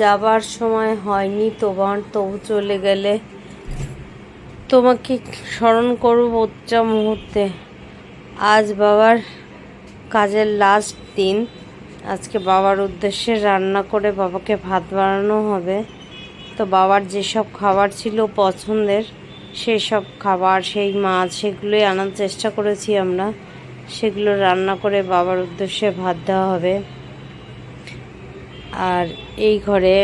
যাবার সময় হয়নি, তোমার তবু চলে গেলে তোমাকে স্মরণ করব প্রতিটা মুহূর্তে। আজ বাবার কাজের লাস্ট দিন। আজকে বাবার উদ্দেশ্যে রান্না করে বাবাকে ভাত বানানো হবে। তো বাবার যেসব খাবার ছিল পছন্দের সেই সব খাবার, সেই মাছ, সেগুলোই আনার চেষ্টা করেছি আমরা। সেগুলো রান্না করে বাবার উদ্দেশ্যে ভাত দেওয়া হবে। আর এই ঘরে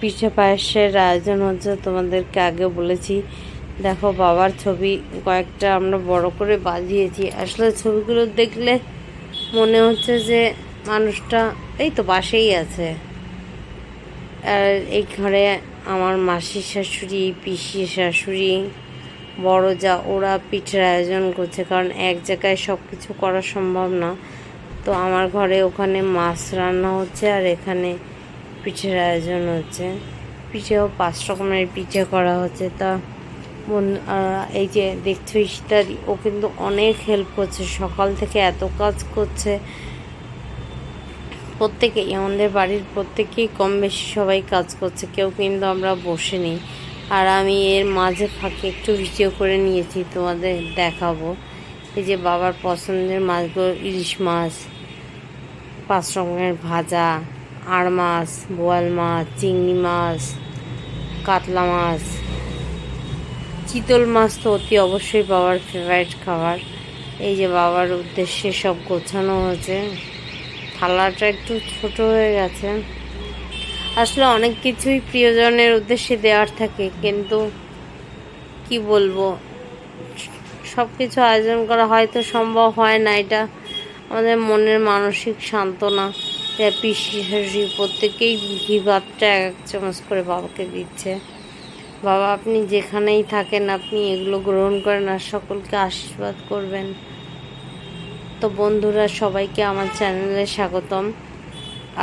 পিঠে পায়েসের আয়োজন হচ্ছে, তোমাদেরকে আগে বলেছি। দেখো, বাবার ছবি কয়েকটা আমরা বড় করে বাজিয়েছি। আসলে ছবিগুলো দেখলে মনে হচ্ছে যে মানুষটা এই তো পাশেই আছে। আর এই ঘরে আমার মাসির শাশুড়ি, পিসি শাশুড়ি, বড় যা, ওরা পিঠের আয়োজন করছে। কারণ এক জায়গায় সব কিছু করা সম্ভব না। তো আমার ঘরে ওখানে মাছ রান্না হচ্ছে আর এখানে পিঠের আয়োজন হচ্ছে। পিঠেও পাঁচ রকমের পিঠে করা হচ্ছে। তা বোন এই যে দেখছ ইস্তারি ও কিন্তু অনেক হেল্প করছে। সকাল থেকে এত কাজ করছে। প্রত্যেকেই আমাদের বাড়ির প্রত্যেকেই কম বেশি সবাই কাজ করছে। কেউ কিন্তু আমরা বসে নেই আর আমি এর মাঝে ফাঁকে একটু ভিডিও করে নিয়েছি, তোমাদের দেখাবো। এই যে বাবার পছন্দের মাছগুলো ইলিশ মাছ। পাঁচ রকমের ভাজা আর মাছ, বোয়াল মাছ, চিংড়ি মাছ, কাতলা মাছ। চিতল মাছ তো অতি অবশ্যই বাবার ফেভারিট খাবার। এই যে বাবার উদ্দেশ্যে সব গোছানো হয়েছে। থালাটা একটু ছোট হয়ে গেছে। আসলে অনেক কিছুই প্রিয়জনের উদ্দেশ্যে দেওয়ার থাকে, কিন্তু কি বলব? সব কিছু আয়োজন করা হয়তো সম্ভব হয় না, এটা আমাদের মনের মানসিক সান্ত্বনা পিসি শাশুড়ি প্রত্যেকেই ঘি ভাতটা এক চামচ করে বাবাকে দিচ্ছে। বাবা, আপনি যেখানেই থাকেন, আপনি এগুলো গ্রহণ করেন আর সকলকে আশীর্বাদ করবেন। তো বন্ধুরা, সবাইকে আমার চ্যানেলে স্বাগতম।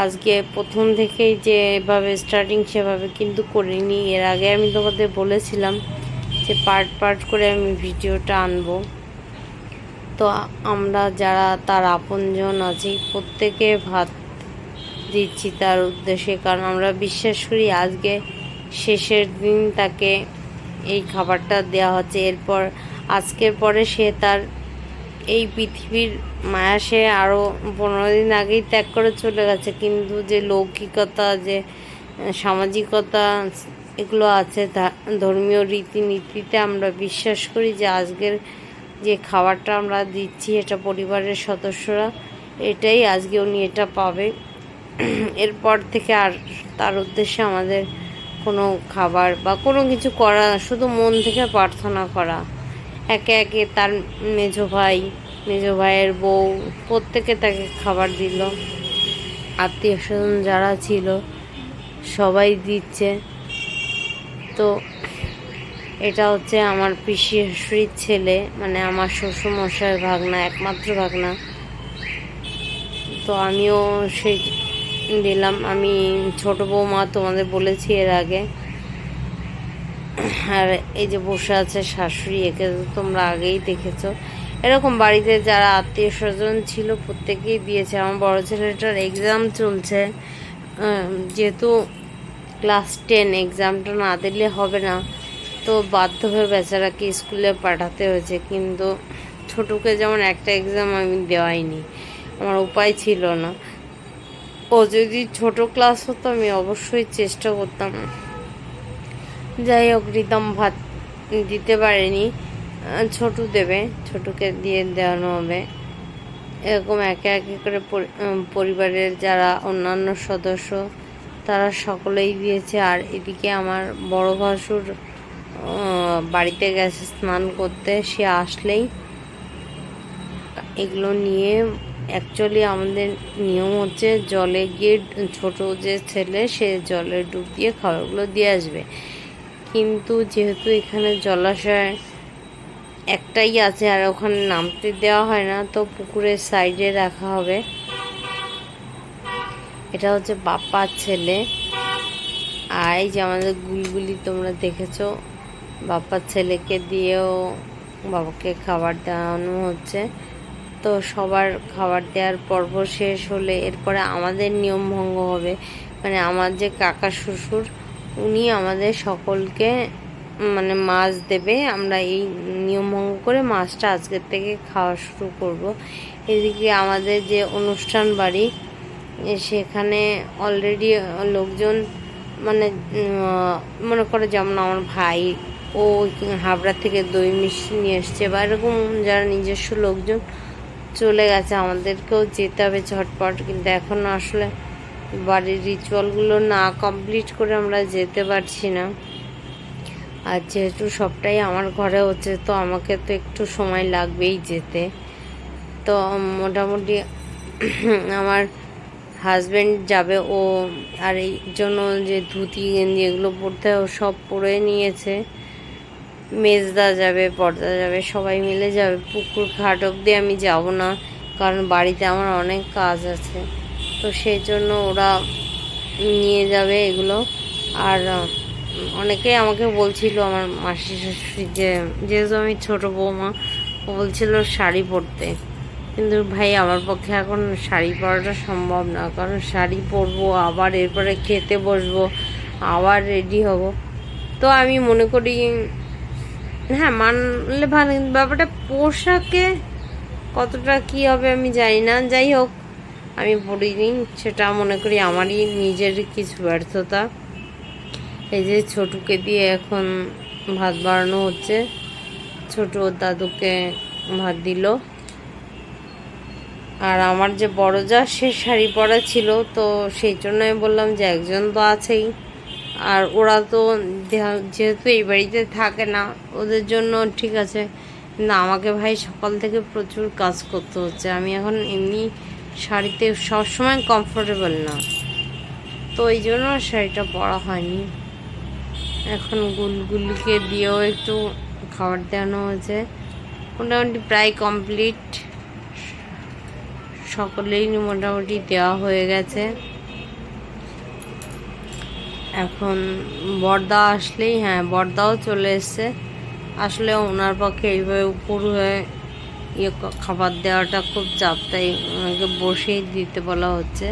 আজকে প্রথম থেকেই যে এভাবে স্টার্টিং সেভাবে কিন্তু করিনি। এর আগে আমি তোমাদের বলেছিলাম যে পার্ট পার্ট করে আমি ভিডিওটা আনব। তো আমরা যারা তার আপনজন আছি, প্রত্যেকে ভাত দিচ্ছি তার উদ্দেশ্যে। কারণ আমরা বিশ্বাস করি আজকে শেষের দিন তাকে এই খাবারটা দেওয়া হচ্ছে। এরপর আজকের পরে সে তার এই পৃথিবীর মায়া সে আরও পনেরো দিন আগেই ত্যাগ করে চলে গেছে। কিন্তু যে লৌকিকতা, যে সামাজিকতা এগুলো আছে ধর্মীয় রীতিনীতিতে আমরা বিশ্বাস করি যে আজকের যে খাবারটা আমরা দিচ্ছি এটা পরিবারের সদস্যরা, এটাই আজকে উনি এটা পাবে। এরপর থেকে আর তার উদ্দেশ্যে আমাদের কোনো খাবার বা কোনো কিছু করা, শুধু মন থেকে প্রার্থনা করা। একে একে তার মেজো ভাই, মেজো ভাইয়ের বউ, প্রত্যেকে তাকে খাবার দিল। আত্মীয় স্বজন যারা ছিল, সবাই দিচ্ছে। তো এটা হচ্ছে আমার পিসি শাশুড়ির ছেলে মানে আমার শ্বশুরমশাইয়ের ভাগনা, একমাত্র ভাগনা। তো আমিও সেই দিলাম। আমি ছোট বৌমা, তোমাদের বলেছি এর আগে। আর এই যে বসে আছে শাশুড়ি, একে তোমরা আগেই দেখেছ। এরকম বাড়িতে যারা আত্মীয় স্বজন ছিল, প্রত্যেকেই দিয়েছে। আমার বড় ছেলেটার এক্সাম চলছে। যেহেতু ক্লাস টেন এক্সামটা না দিলে হবে না। তো বাধ্য হয়ে বেচারাকে স্কুলে পাঠাতে হয়েছে, কিন্তু ছোটকে যেমন একটা এক্সাম আমি দেওয়াইনি, আমার উপায় ছিল না। ও যদি ছোট ক্লাস হতো, আমি অবশ্যই চেষ্টা করতাম। যাই হোক রিতম ভাত দিতে পারেনি। ছোটু দেবে, ছোটুকে দিয়ে দেওয়ানো হবে। এরকম একে একে করে পরিবারের যারা অন্যান্য সদস্য, তারা সকলেই দিয়েছে। আর এদিকে আমার বড় ভাসুর বাড়িতে গেছে স্নান করতে, সে আসলেই এগুলো নিয়ে অ্যাকচুয়ালি আমাদের নিয়ম হচ্ছে জলে গিয়ে ছোট যে ছেলে, সে জলে ডুব দিয়ে খাবারগুলো দিয়ে আসবে। কিন্তু যেহেতু এখানে জলাশয় একটাই আছে আর ওখানে নামতে দেওয়া হয় না, তো পুকুরের সাইডে রাখা হবে। এটা হচ্ছে বাপ্পার ছেলে। আর এই যে আমাদের গুলগুলি তোমরা দেখেছ বাপ্পার ছেলেকে দিয়েও বাবাকে খাবার দেওয়ানো হচ্ছে। তো সবার খাবার দেওয়ার পর্ব শেষ হলে এরপরে আমাদের নিয়ম ভঙ্গ হবে। মানে আমার যে কাকা শ্বশুর, উনি আমাদের সকলকে মানে মাছ দেবে। আমরা এই নিয়ম ভঙ্গ করে মাছটা আজকের থেকে খাওয়া শুরু করব। এদিকে আমাদের যে অনুষ্ঠান বাড়ি সেখানে অলরেডি লোকজন মানে মনে করে যেমন আমার ভাই ও হাবড়া থেকে দই মিষ্টি নিয়ে এসছে বা এরকম যারা নিজস্ব লোকজন চলে গেছে, আমাদেরকেও যেতে হবে ঝটপট। কিন্তু এখন আসলে বাড়ির রিচুয়ালগুলো না কমপ্লিট করে আমরা যেতে পারছি না। আর যেহেতু সবটাই আমার ঘরে হচ্ছে, তো আমাকে তো একটু সময় লাগবেই যেতে। তো মোটামুটি আমার হাজব্যান্ড যাবে, ও আর এই জন্য যে ধুতি গেঞ্জি এগুলো পরতে ও সব পরে নিয়েছে। মেজদা যাবে, পর্দা যাবে, সবাই মিলে যাবে। পুকুর ঘাট অবধি আমি যাব না, কারণ বাড়িতে আমার অনেক কাজ আছে। তো সেই জন্য ওরা নিয়ে যাবে এগুলো। আর অনেকেই আমাকে বলছিল, আমার মাসি শাশুড়ি যে, যেহেতু আমি ছোটো বৌমা, ও বলছিল শাড়ি পরতে। কিন্তু ভাই, আমার পক্ষে এখন শাড়ি পরাটা সম্ভব না, কারণ শাড়ি পরবো, আবার এরপরে খেতে বসবো, আবার রেডি হব। তো আমি মনে করি হ্যাঁ মানলে ভালো, কিন্তু ব্যাপারটা পোশাকে কতটা কি হবে আমি জানি না। যাই হোক, আমি পড়িনি, সেটা মনে করি আমারই নিজের কিছু ব্যর্থতা। এই যে ছোটুকে দিয়ে এখন ভাত বাড়ানো হচ্ছে, ছোট দাদুকে ভাত দিল। আর আমার যে বড় যা সে শাড়ি পরা ছিল, তো সেই জন্য আমি বললাম যে একজন তো আছেই। আর ওরা তো যেহেতু এই বাড়িতে থাকে না, ওদের জন্য ঠিক আছে। কিন্তু আমাকে ভাই সকাল থেকে প্রচুর কাজ করতে হচ্ছে। আমি এখন এমনি শাড়িতে সবসময় কমফোর্টেবল না। তো এই জন্য শাড়িটা পরা হয়নি। এখন গুলগুলিকে দিয়েও একটু খাবার দেওয়ানো হয়েছে। মোটামুটি প্রায় কমপ্লিট সকলেই মোটামুটি দেওয়া হয়ে গেছে। এখন বর্দা আসলেই হ্যাঁ বর্দাও চলে এসছে। আসলে ওনার পক্ষে এইভাবে উপর হয়ে ইয়ে খাবার দেওয়াটা খুব চাপ, তাই ওনাকে বসেই দিতে বলা হচ্ছে।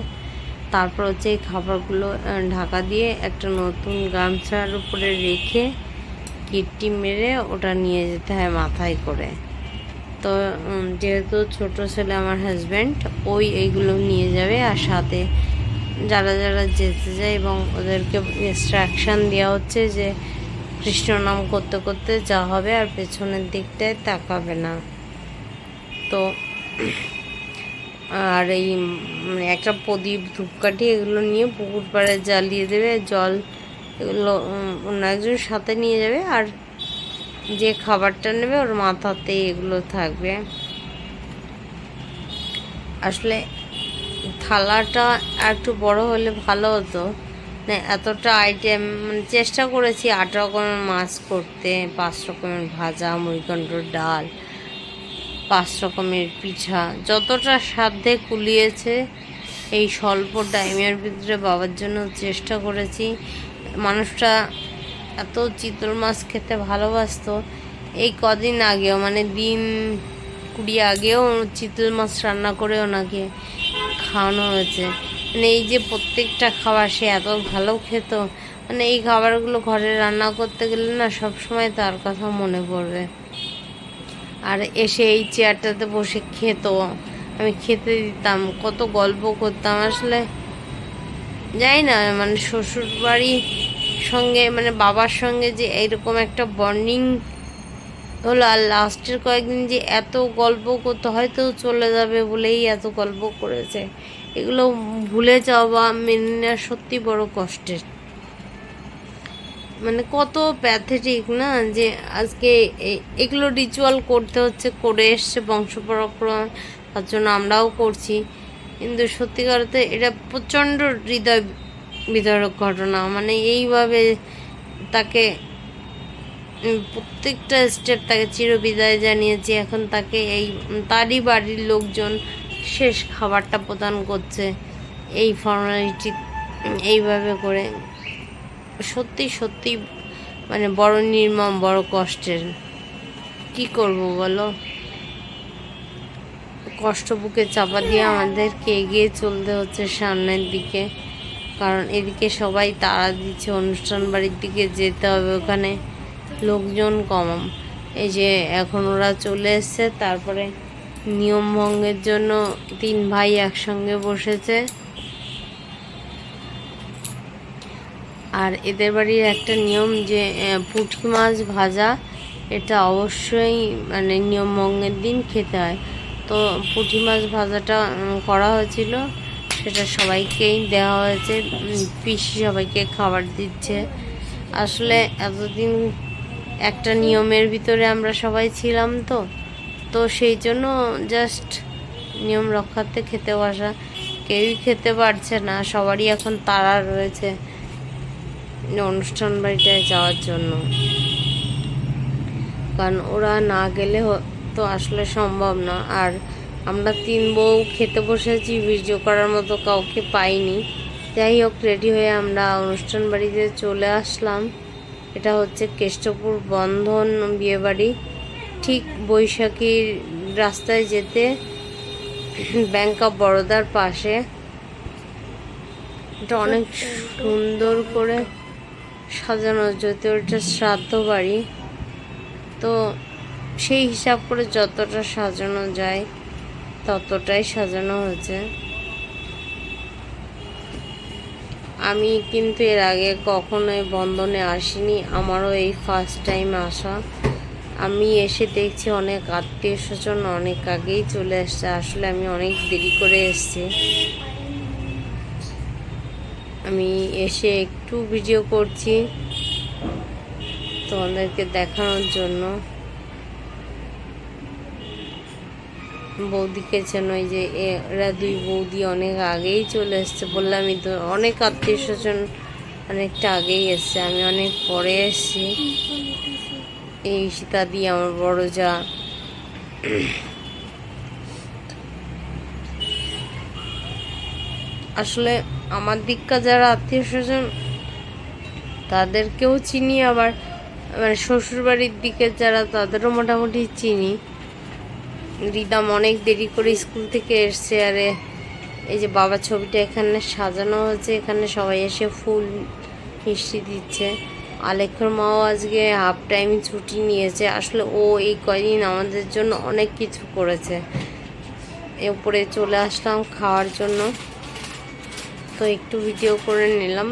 তারপর হচ্ছে এই খাবারগুলো ঢাকা দিয়ে একটা নতুন গামছার উপরে রেখে কিটটি মেরে ওটা নিয়ে যেতে হয় মাথায় করে। তো যেহেতু ছোট ছেলে আমার হাজব্যান্ড ওই এইগুলো নিয়ে যাবে আর সাথে যারা যারা যেতে যায় এবং ওদেরকে ইনস্ট্রাকশন দেওয়া হচ্ছে যে কৃষ্ণ নাম করতে করতে যা হবে আর পেছনের দিকটায় তাকাবে না। তো আর এই উম, একটা প্রদীপ ধূপকাঠি এগুলো নিয়ে পুকুর পাড়ে জ্বালিয়ে দেবে জল এগুলো অন্য একজন সাথে নিয়ে যাবে আর যে খাবারটা নেবে ওর মাথাতেই এগুলো থাকবে। আসলে থালাটা একটু বড় হলে ভালো হতো। মানে এতটা আইটেম মানে চেষ্টা করেছি আট রকমের মাছ করতে, পাঁচ রকমের ভাজা মুড়িঘণ্টর ডাল, পাঁচ রকমের পিঠা, যতটা সাধ্যে কুলিয়েছে, এই স্বল্প টাইমের ভিতরে বাবার জন্য চেষ্টা করেছি। মানুষটা এত চিতল মাছ খেতে ভালোবাসতো। এই কদিন আগেও মানে দিন কুড়ি আগেও চিতল মাছ রান্না করে ওনাকে খাওয়ানো হয়েছে। মানে এই যে প্রত্যেকটা খাবার সে এত ভালো খেত। মানে এই খাবারগুলো ঘরে রান্না করতে গেলে না সব সময় তার কথা মনে পড়বে। আর এসে এই চেয়ারটাতে বসে খেত। আমি খেতে দিতাম, কত গল্প করতাম। আসলে যাই না মানে শ্বশুর বাড়ির সঙ্গে মানে বাবার সঙ্গে যে এইরকম একটা বন্ডিং হলো, আর লাস্টের কয়েকদিন যে এত গল্প করতে হয়তো চলে যাবে বলেই এত গল্প করেছে। এগুলো ভুলে যাওয়া বা মেনে নেওয়া সত্যি বড় কষ্টের। মানে কত প্যাথেটিক না? যে আজকে এগুলো রিচুয়াল করতে হচ্ছে, করে এসছে বংশ পরম্পরা তার জন্য আমরাও করছি। কিন্তু সত্যিকারতে এটা প্রচণ্ড হৃদয় বিদারক ঘটনা। মানে এইভাবে তাকে প্রত্যেকটা স্টেপ তাকে চিরবিদায় জানিয়েছি। এখন তাকে এই, তারই বাড়ির লোকজন শেষ খাবারটা প্রদান করছে। এই ফর্মালিটি এইভাবে করে। সত্যি সত্যি মানে বড় নির্মম, বড় কষ্টের। কি করব বলো? কষ্ট বুকে চাপা দিয়ে আমাদেরকে এগিয়ে চলতে হচ্ছে সামনের দিকে। কারণ এদিকে সবাই তাড়া দিচ্ছে, অনুষ্ঠান বাড়ির দিকে যেতে হবে ওখানে। লোকজন কম। এই যে এখন ওরা চলে এসছে তারপরে নিয়ম ভঙ্গের জন্য তিন ভাই একসঙ্গে বসেছে। আর এদের বাড়ির একটা নিয়ম যে আহ, পুঁটি মাছ ভাজা এটা অবশ্যই মানে নিয়ম ভঙ্গের দিন খেতে হয়। তো পুঁটি মাছ ভাজাটা করা হয়েছিল সেটা সবাইকেই দেওয়া হয়েছে পিসি সবাইকে খাবার দিচ্ছে। আসলে এতদিন একটা নিয়মের ভিতরে আমরা সবাই ছিলাম তো। তো সেই জন্য জাস্ট নিয়ম রক্ষার্থে খেতে বসা। কেউই খেতে পারছে না, সবারই এখন তারা রয়েছে অনুষ্ঠান বাড়িটায় যাওয়ার জন্য। কারণ ওরা না গেলে তো আসলে সম্ভব না। আর আমরা তিন বউ খেতে বসেছি ভিডিও করার মতো কাউকে পাইনি। যাই হোক রেডি হয়ে আমরা অনুষ্ঠান বাড়িতে চলে আসলাম। এটা হচ্ছে কেষ্টপুর বন্ধন বিয়েবাড়ি। ঠিক বৈশাখীর রাস্তায় যেতে ব্যাংক অফ বরোদার পাশে। এটা অনেক সুন্দর করে সাজানো যদিও এটা শ্রাদ্ধ বাড়ি। তো সেই হিসাব করে যতটা সাজানো যায়, ততটাই সাজানো হয়েছে। আমি কিন্তু এর আগে কখনোই বন্ধনে আসিনি, আমারও এই ফার্স্ট টাইম আসা। আমি এসে দেখছি অনেক আত্মীয় স্বজন অনেক আগেই চলে এসছে আসলে আমি অনেক দেরি করে এসেছি। আমি এসে একটু ভিডিও করছি তোমাদেরকে দেখানোর জন্য। বৌদিকে যেন ওই যে এরা দুই বৌদি অনেক আগেই চলে এসছে বললামই তো, অনেক আত্মীয় স্বজন অনেকটা আগেই এসছে, আমি অনেক পরে এসছি। এই সীতা সীতাদি আমার বড় যা। আসলে আমার দিককার যারা আত্মীয় স্বজন, তাদেরকেও চিনি, আবার মানে শ্বশুরবাড়ির দিকে যারা, তাদেরও মোটামুটি চিনি। রিদাম অনেক দেরি করে স্কুল থেকে এসছে, আরে এই যে বাবার ছবিটা এখানে সাজানো হয়েছে, এখানে সবাই এসে ফুল মিষ্টি দিচ্ছে। আলেখ্যর মাও আজকে হাফ টাইম ছুটি নিয়েছে। আসলে ও এই কয়দিন আমাদের জন্য অনেক কিছু করেছে। উপরে চলে আসলাম খাওয়ার জন্য। তো একটু ভিডিও করে নিলাম।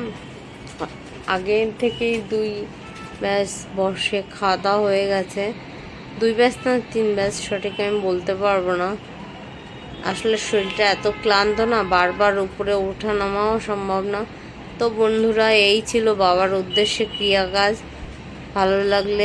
আগে থেকেই দুই ব্যাস বর্ষে খাওয়া দাওয়া হয়ে গেছে। দুই ব্যাস না, তিন ব্যাস সঠিক আমি বলতে পারব না। আসলে শরীরটা এত ক্লান্ত না, বারবার উপরে ওঠা নামাও সম্ভব না। তো বন্ধুরা, এই ছিল বাবার উদ্দেশ্যে ক্রিয়া কাজ ভালো লাগলে